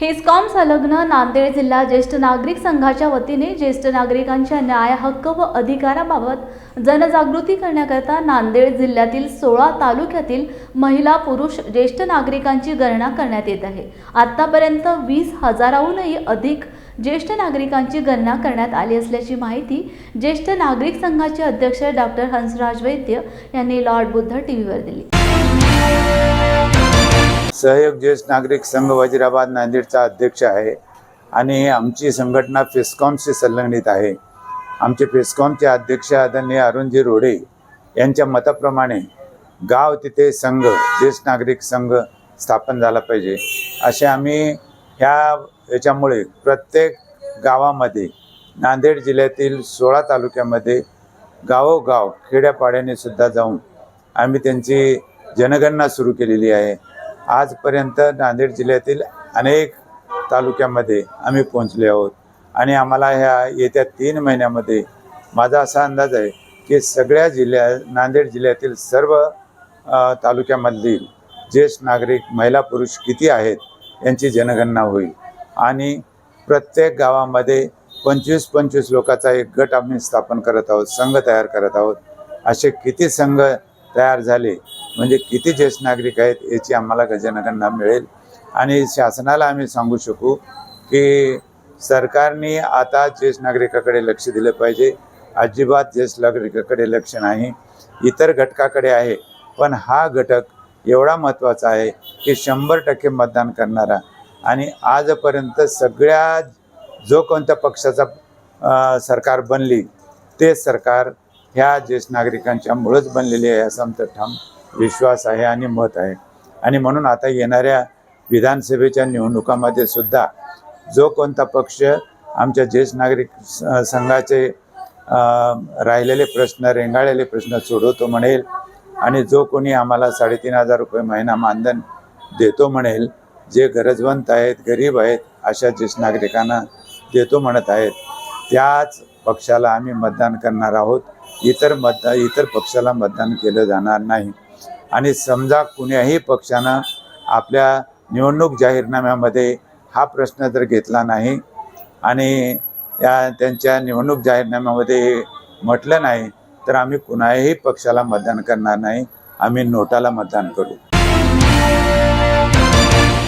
HESCOM संलग्न नांदेड जिल्हा ज्येष्ठ नागरिक संघाच्या वतीने ज्येष्ठ नागरिकांच्या न्याय हक्क व अधिकाराबाबत जनजागृती करण्याकरता नांदेड जिल्ह्यातील सोळा तालुक्यातील महिला पुरुष ज्येष्ठ नागरिकांची गणना करण्यात येत आहे. आतापर्यंत वीस हजाराहूनही अधिक ज्येष्ठ नागरिकांची गणना करण्यात आली असल्याची माहिती ज्येष्ठ नागरिक संघाचे अध्यक्ष डॉक्टर हंसराज वैद्य यांनी लॉर्ड बुद्ध टीव्हीवर दिली. सहयोग ज्येष्ठ नागरिक संघ वजिराबाद नांदेडचा अध्यक्ष आहे आणि आमची संघटना फेस्कॉमशी संलग्नित आहे. आमचे फेस्कॉमचे अध्यक्ष आदरणीय अरुणजी रोडे यांच्या मताप्रमाणे गाव तिथे संघ ज्येष्ठ नागरिक संघ स्थापन झाला पाहिजे. असे आम्ही ह्या याच्यामुळे प्रत्येक गावामध्ये नांदेड जिल्ह्यातील सोळा तालुक्यामध्ये गावोगाव खेड्यापाड्याने सुद्धा जाऊन आम्ही त्यांची जनगणना सुरू केलेली आहे. आजपर्यंत नांदेड जिल्ह्यातील अनेक तालुक्यामध्ये आम्ही पोहोचले आहोत. आणि आम्हाला ह्या येत्या तीन महिन्यामध्ये माझा असा अंदाज आहे की सगळ्या जिल्ह्या नांदेड जिल्ह्यातील सर्व तालुक्यामधील ज्येष्ठ नागरिक महिला पुरुष किती आहेत यांची जनगणना होईल. आणि प्रत्येक गावामध्ये पंचवीस पंचवीस लोकांचा एक गट आम्ही स्थापन करत आहोत संघ तयार करत आहोत. असे किती संघ तयार झाले म्हणजे किती ज्येष्ठ नागरिक आहेत याची आम्हाला जनगणना मिळेल. आणि शासनाला आम्ही सांगू शकू की सरकारने आता ज्येष्ठ नागरिकाकडे लक्ष दिलं पाहिजे. अजिबात ज्येष्ठ नागरिकाकडे लक्ष नाही. इतर घटकाकडे आहे. पण हा घटक एवढा महत्त्वाचा आहे की शंभर टक्के मतदान करणारा आणि आजपर्यंत सगळ्या जो कोणत्या पक्षाचा सरकार बनली ते सरकार ह्या ज्येष्ठ नागरिकांच्यामुळेच बनलेली आहे असं आमचं ठाम विश्वास आहे आणि मत आहे. आणि म्हणून आता येणाऱ्या विधानसभेच्या निवडणुकामध्ये सुद्धा जो कोणता पक्ष आमच्या ज्येष्ठ नागरिक स- संघाचे राहिलेले प्रश्न रेंगाळलेले प्रश्न सोडवतो म्हणेल आणि जो कोणी आम्हाला साडेतीन हजार रुपये महिना मानधन देतो म्हणेल जे गरजवंत आहेत गरीब आहेत अशा ज्येष्ठ नागरिकांना देतो म्हणत आहेत त्याच पक्षाला आम्ही मतदान करणार आहोत. इतर मतदा इतर पक्षाला मतदान केलं जाणार नाही. आणि समजा कुण्याही पक्षानं आपल्या निवडणूक जाहीरनाम्यामध्ये हा प्रश्न जर घेतला नाही आणि त्या त्यांच्या निवडणूक जाहीरनाम्यामध्ये म्हटलं नाही तर आम्ही कुणाही पक्षाला मतदान करणार नाही. आम्ही नोटाला मतदान करू.